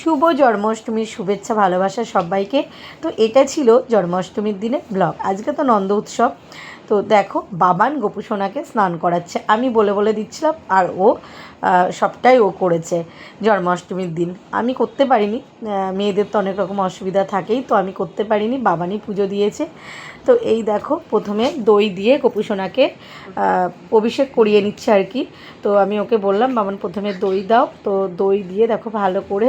শুভ জন্মাষ্টমীর শুভেচ্ছা, ভালোবাসা সবাইকে। তো এটা ছিল জন্মাষ্টমীর দিনে ব্লগ। আজকে তো নন্দ উৎসব। তো দেখো, বাবান গোপুসোনাকে স্নান করাচ্ছে। আমি বলে বলে দিচ্ছিলাম, আর ও সবটাই ও করেছে জন্মাষ্টমীর দিন। আমি করতে পারিনি। মেয়েদের তো অনেক রকম অসুবিধা থাকেই, তো আমি করতে পারিনি। বাবানই পুজো দিয়েছে। তো এই দেখো, প্রথমে দই দিয়ে গোপুসোনাকে অভিষেক করিয়ে নিচ্ছে আর কি। তো আমি ওকে বললাম, বাবান, প্রথমে দই দাও। তো দই দিয়ে দেখো ভালো করে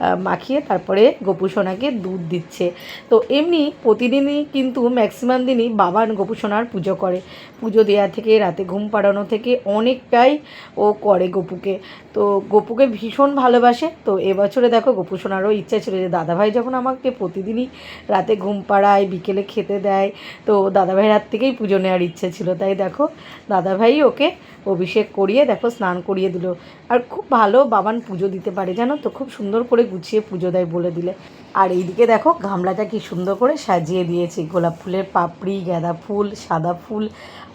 মাখিয়ে তারপরে গোপুসোনাকে দুধ দিচ্ছে। তো এমনি প্রতিদিনই কিন্তু ম্যাক্সিমাম দিনই বাবান গোপুসোনার পুজো করে। পুজো দেওয়া থেকে, রাতে ঘুম পাড়ানো থেকে অনেকটাই ও করে গপুকে। তো গপুকে ভীষণ ভালোবাসে। তো এবছরে দেখো গোপুসোনারও ইচ্ছা ছিল যে, দাদাভাই যখন আমাকে প্রতিদিনই রাতে ঘুম পাড়ায়, বিকেলে খেতে দেয়, তো দাদাভাইয়ের হাত থেকেই পুজো নেওয়ার ইচ্ছা ছিল। তাই দেখো দাদাভাই ওকে অভিষেক করিয়ে, দেখো স্নান করিয়ে দিল। আর খুব ভালো বাবান পুজো দিতে পারে, জানো তো? খুব সুন্দর করে গুছিয়ে পুজো দেয় বলে দিলে। আর এইদিকে দেখো, গামলাটা কি সুন্দর করে সাজিয়ে দিয়েছি। গোলাপ ফুলের পাপড়ি, গাঁদা ফুল, সাদা ফুল,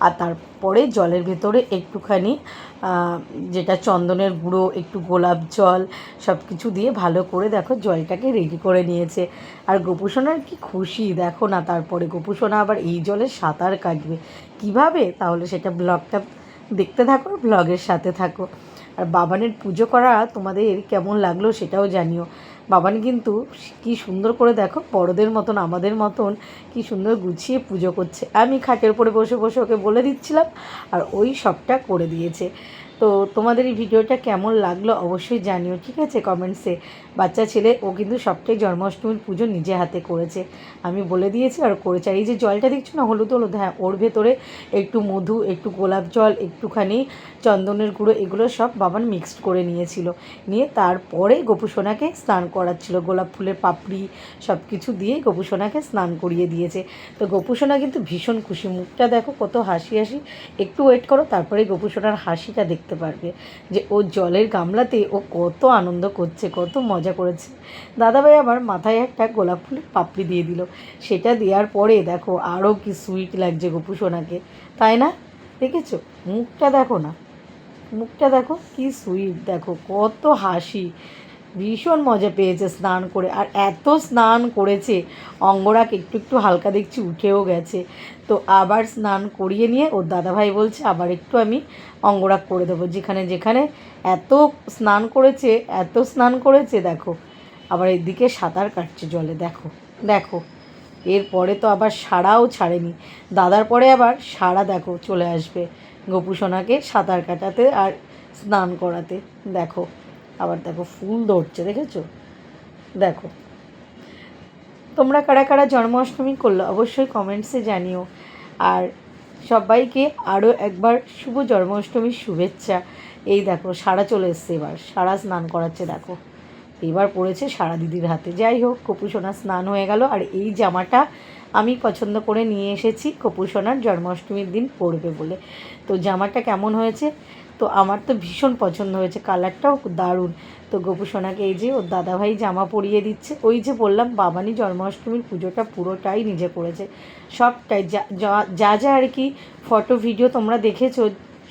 আর তারপরে জলের ভেতরে একটুখানি যেটা চন্দনের গুঁড়ো, একটু গোলাপ জল সব কিছু দিয়ে ভালো করে দেখো জলটাকে রেডি করে নিয়েছে। আর গোপুসোনার কি খুশি, দেখো না, তারপরে গোপুসোনা আবার এই জলে সাঁতার কাটবে। কীভাবে? তাহলে সেটা ব্লগটা দেখতে থাকো ব্লগের সাথে থাকো। আর বাবানের পুজো করা তোমাদের কেমন লাগল সেটাও জানিও। বাবান কিন্তু কি সুন্দর করে দেখো, বড়দের মতন, আমাদের মতন কি সুন্দর গুছিয়ে পুজো করছে। আমি খাটের উপরে বসে বসে ওকে বলে দিচ্ছিলাম আর ওই সবটা করে দিয়েছে। তো তোমাদের এই ভিডিওটা কেমন লাগল অবশ্যই জানিও, ঠিক আছে? কমেন্টসে বাচ্চা ছেলে, ও কিন্তু সবটাই জন্মাষ্টমীর পুজো নিজে হাতে করেছে। আমি বলে দিয়েছি আর করেছে। আর এই যে জলটা দেখছ না, হলুদ হলুদ হ্যাঁ ওর ভেতরে একটু মধু, একটু গোলাপ জল, একটুখানি চন্দনের গুঁড়ো, এগুলো সব বাবান মিক্সড করে নিয়েছিল। নিয়ে তারপরে গোপুসোনাকে স্নান করাচ্ছিল। গোলাপ ফুলের পাপড়ি সব কিছু দিয়ে গোপুসোনাকে স্নান করিয়ে দিয়েছে। তো গোপুসোনা কিন্তু ভীষণ খুশি। মুখটা দেখো কত হাসি হাসি। একটু ওয়েট করো তারপরে গোপুসোনার হাসিটা দেখতে পারবে। যে ও জলের গামলাতে ও কত আনন্দ করছে, কত মজা করেছে। দাদাভাই আবার মাথায় একটা গোলাপ ফুলের পাপড়ি দিয়ে দিল। সেটা দেওয়ার পরে দেখো আরও কি সুইট লাগছে গোপুসোনাকে তাই না? দেখেছ? মুখটা দেখো না। মুখটা দেখো কি সুইট দেখো কত হাসি। ভীষণ মজা পেয়েছে স্নান করে। আর এত স্নান করেছে, অঙ্গরাগ একটু একটু হালকা দেখছি উঠেও গেছে। তো আবার স্নান করিয়ে নিয়ে ওর দাদাভাই বলছে, আবার একটু আমি অঙ্গরাগ করে দেবো। যেখানে যেখানে এত স্নান করেছে, এত স্নান করেছে, দেখো। আবার এদিকে সাঁতার কাটছে জলে, দেখো দেখো। এরপরে তো আবার সারাও ছাড়েনি। দাদার পরে আবার সারা, দেখো, চলে আসবে গোপুসোনাকে সাঁতার কাটাতে আর স্নান করাতে, দেখো। আবার দেখো ফুল ধরছে, দেখেছ? দেখো। তোমরা কারা কারা জন্মাষ্টমী করল অবশ্যই কমেন্টসে জানিও। আর সবাইকে আরও একবার শুভ জন্মাষ্টমীর শুভেচ্ছা। এই দেখো, সারা চলে এসছে এবার। সারা স্নান করাচ্ছে, দেখো। এবার পড়েছে সারা দিদির হাতে। যাই হোক কপুসোনা স্নান হয়ে গেল। আর এই জামাটা আমি পছন্দ করে নিয়ে এসেছি। কপুসোনার জন্মাষ্টমীর দিন পরবে বলে। তো জামাটা কেমন হয়েছে? তো আমার তো ভীষণ পছন্দ হয়েছে, কালারটাও দারুণ। তো গোপুসোনাকে এই যে ওর দাদাভাই জামা পরিয়ে দিচ্ছে, ওই যে বললাম বাবানি জন্মাষ্টমীর পুজোটা পুরোটাই নিজে করেছে। সবটাই যা, যা- আর কি ফটো, ভিডিও তোমরা দেখেছ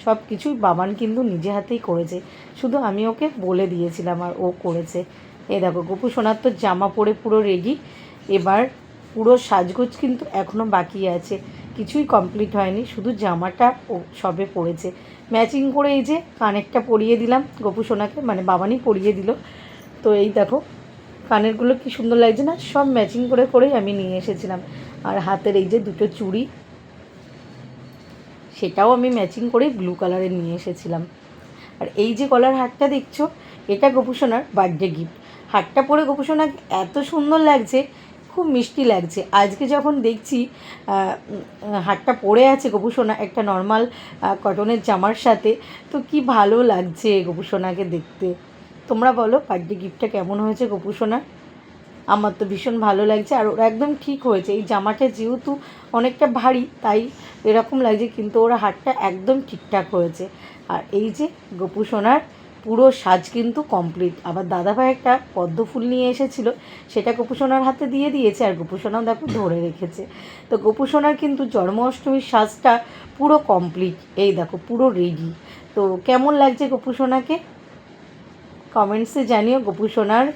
সব কিছুই বাবান কিন্তু নিজে হাতেই করেছে। শুধু আমি ওকে বলে দিয়েছিলাম আর ও করেছে। এ দেখো, গোপু সোনার তো জামা পরে পুরো রেডি এবার পুরো সাজগোজ কিন্তু এখনও বাকি আছে। কিছুই কমপ্লিট হয়নি, শুধু জামাটা ও সবে পড়েছে। ম্যাচিং করে এই যে কানেরটা পরিয়ে দিলাম, গোপু সোনাকে মানে বাবানি পরিয়ে দিল। তো এই দেখো, কানেরগুলো কি সুন্দর লাগছে না? সব ম্যাচিং করে করেই আমি নিয়ে এসেছিলাম। আর হাতের এই যে দুটো চুড়ি, সেটাও আমি ম্যাচিং করেই ব্লু কালারের নিয়ে এসেছিলাম। আর এই যে গলার হারটা দেখছ, এটা গোপুসোনার বার্থডে গিফট হারটা পরে গোপুসোনাকে এত সুন্দর লাগছে খুব মিষ্টি লাগছে। আজকে যখন দেখছি হারটা পরে আছে গোপুসোনা একটা নর্মাল কটনের জামার সাথে, তো কি ভালো লাগছে গোপুসোনাকে দেখতে। তোমরা বলো বার্থডে গিফটটা কেমন হয়েছে গোপুসোনার আমার তো ভীষণ ভালো লাগছে, আর ওরা একদম ঠিক হয়েছে। এই জামাটা যেহেতু অনেকটা ভারী, তাই এরকম লাগছে, কিন্তু ওরা হাতটা একদম ঠিকঠাক হয়েছে। আর এই যে গোপু সোনার পুরো সাজ কিন্তু কমপ্লিট আবার দাদাভাই একটা পদ্ম ফুল নিয়ে এসেছিল, সেটা গোপুসোনার হাতে দিয়ে দিয়েছে, আর গোপুসোনাও দেখো ধরে রেখেছে। তো গোপুসোনার কিন্তু জন্মাষ্টমীর সাজটা পুরো কমপ্লিট এই দেখো, পুরো রেডি তো কেমন লাগছে গোপু সোনাকে কমেন্টসে জানিও গোপু সোনার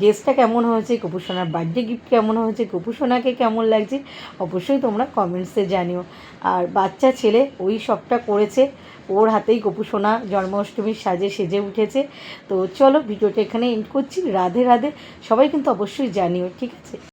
ড্রেসটা কেমন হয়েছে, গোপু সোনার বার্থডে গিফট কেমন হয়েছে, গোপু সোনাকে কেমন লাগছে, অবশ্যই তোমরা কমেন্টসে জানিও। আর বাচ্চা ছেলে ওই সবটা করেছে, ওর হাতেই গোপু সোনা জন্মাষ্টমীর সাজে সেজে উঠেছে। তো চলো ভিডিওটা এখানে এন্ড করছি, রাধে রাধে, সবাই কিন্তু অবশ্যই জানিও, ঠিক আছে?